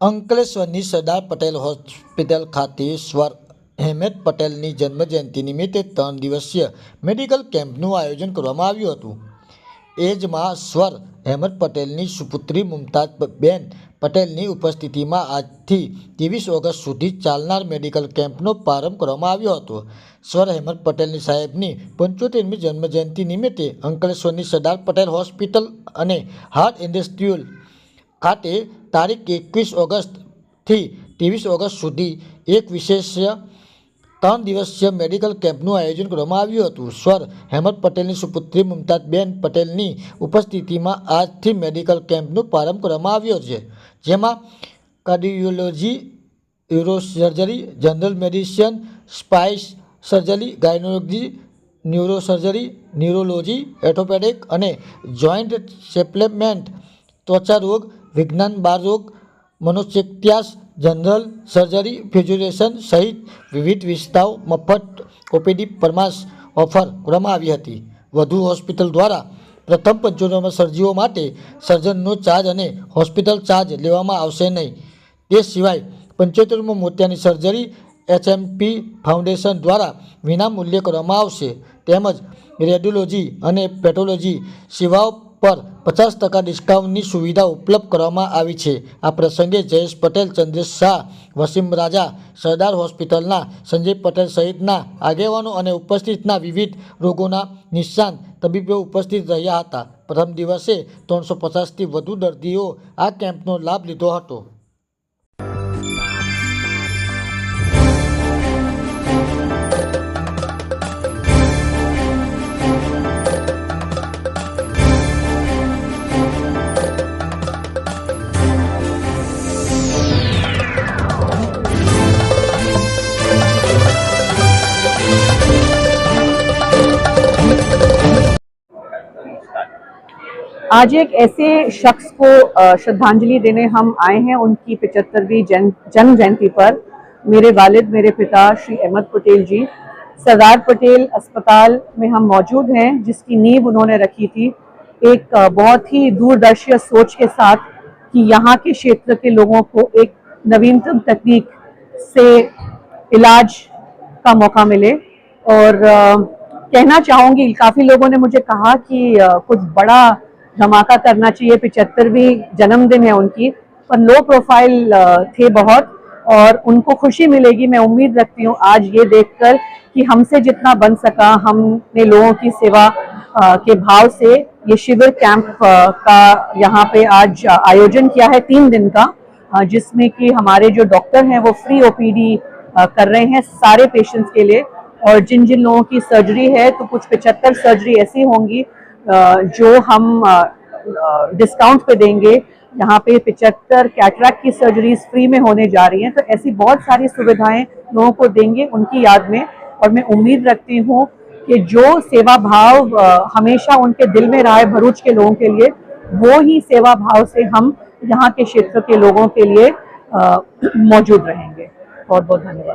અંકલેશ્વરની Sardar Patel hospital ખાતે સ્વર હેમેદ પટેલની જન્મજયંતિ નિમિત્તે ત્રણ દિવસીય મેડિકલ કેમ્પનું આયોજન કરવામાં આવ્યું હતું. એજમાં સ્વર હેમદ પટેલની સુપુત્રી મુમતાજ બેન પટેલની ઉપસ્થિતિમાં આજથી ત્રેવીસ ઓગસ્ટ સુધી ચાલનાર મેડિકલ કેમ્પનો પ્રારંભ કરવામાં આવ્યો હતો. સ્વર હેમદ પટેલની સાહેબની પંચોતેરમી જન્મજયંતિ નિમિત્તે અંકલેશ્વરની સરદાર પટેલ હોસ્પિટલ અને હાર્ટ ઇન્ડસ્ટ્રીયલ ખાતે તારીખ એકવીસ ઓગસ્ટથી ત્રેવીસ ઓગસ્ટ સુધી એક વિશેષ ત્રણ દિવસીય મેડિકલ કેમ્પનું આયોજન કરવામાં આવ્યું હતું. સ્વર હેમંત પટેલની સુપુત્રી મુમતાજબેન પટેલની ઉપસ્થિતિમાં આજથી મેડિકલ કેમ્પનો પ્રારંભ કરવામાં આવ્યો છે, જેમાં cardiology urosurgery general medicine, spine surgery, gynaecology, neurosurgery, neurology orthopaedic અને જોઇન્ટ સેપ્લેમેન્ટ ત્વચા રોગ વિજ્ઞાન બાળ રોગ મનોચેત્યાસ જનરલ સર્જરી ફિઝ્યુરેશન સહિત વિવિધ વિસ્તારો મફત ઓપીડી પરમાશ ઓફર કરવામાં આવી હતી. વધુ હોસ્પિટલ દ્વારા પ્રથમ પંચોતેરમાં સર્જીઓ માટે સર્જનનો ચાર્જ અને હોસ્પિટલ ચાર્જ લેવામાં આવશે નહીં. તે સિવાય પંચોતેરમાં મોતિયાની surgery H M P foundation દ્વારા વિનામૂલ્યે કરવામાં આવશે. તેમજ રેડિયોલોજી અને પેથોલોજી સેવાઓ પર પચાસ ટકા ડિસ્કાઉન્ટની સુવિધા ઉપલબ્ધ કરવામાં આવી છે. આ પ્રસંગે જયેશ પટેલ, ચંદ્રેશ શાહ, વસીમ રાજા, સરદાર હોસ્પિટલના સંજય પટેલ સહિતના આગેવાનો અને ઉપસ્થિતના વિવિધ રોગોના નિષ્ણાંત તબીબો ઉપસ્થિત રહ્યા હતા. પ્રથમ દિવસે ત્રણસો પચાસથી વધુ દર્દીઓ આ કેમ્પનો લાભ લીધો હતો. आज एक ऐसे शख्स को श्रद्धांजलि देने हम आए हैं। उनकी पिचहत्तरवीं जन जन्म जयंती पर मेरे वालिद मेरे पिता श्री अहमद पटेल जी सरदार पटेल अस्पताल में हम मौजूद हैं जिसकी नींव उन्होंने रखी थी। एक बहुत ही दूरदर्शी सोच के साथ कि यहाँ के क्षेत्र के लोगों को एक नवीनतम तकनीक से इलाज का मौका मिले। और अ, कहना चाहूँगी काफ़ी लोगों ने मुझे कहा कि अ, कुछ बड़ा धमाका करना चाहिए पिचहत्तरवीं जन्मदिन है उनकी, पर लो प्रोफ़ाइल थे बहुत, और उनको खुशी मिलेगी, मैं उम्मीद रखती हूँ आज ये देखकर कि हमसे जितना बन सका, हमने लोगों की सेवा के भाव से ये शिविर कैंप का यहाँ पे आज आयोजन किया है तीन दिन का जिसमें कि हमारे जो डॉक्टर हैं वो फ्री ओपीडी कर रहे हैं सारे पेशेंट्स के लिए, और जिन जिन लोगों की सर्जरी है तो कुछ पिचहत्तर सर्जरी ऐसी होंगी जो हम डिस्काउंट पे देंगे, यहाँ पे पिचहत्तर कैटरैक्ट की सर्जरीज फ्री में होने जा रही हैं तो ऐसी बहुत सारी सुविधाएँ लोगों को देंगे उनकी याद में। और मैं उम्मीद रखती हूँ कि जो सेवा भाव हमेशा उनके दिल में रहा है भरूच के लोगों के लिए, वो ही सेवा भाव से हम यहाँ के क्षेत्र के लोगों के लिए मौजूद रहेंगे। बहुत बहुत धन्यवाद।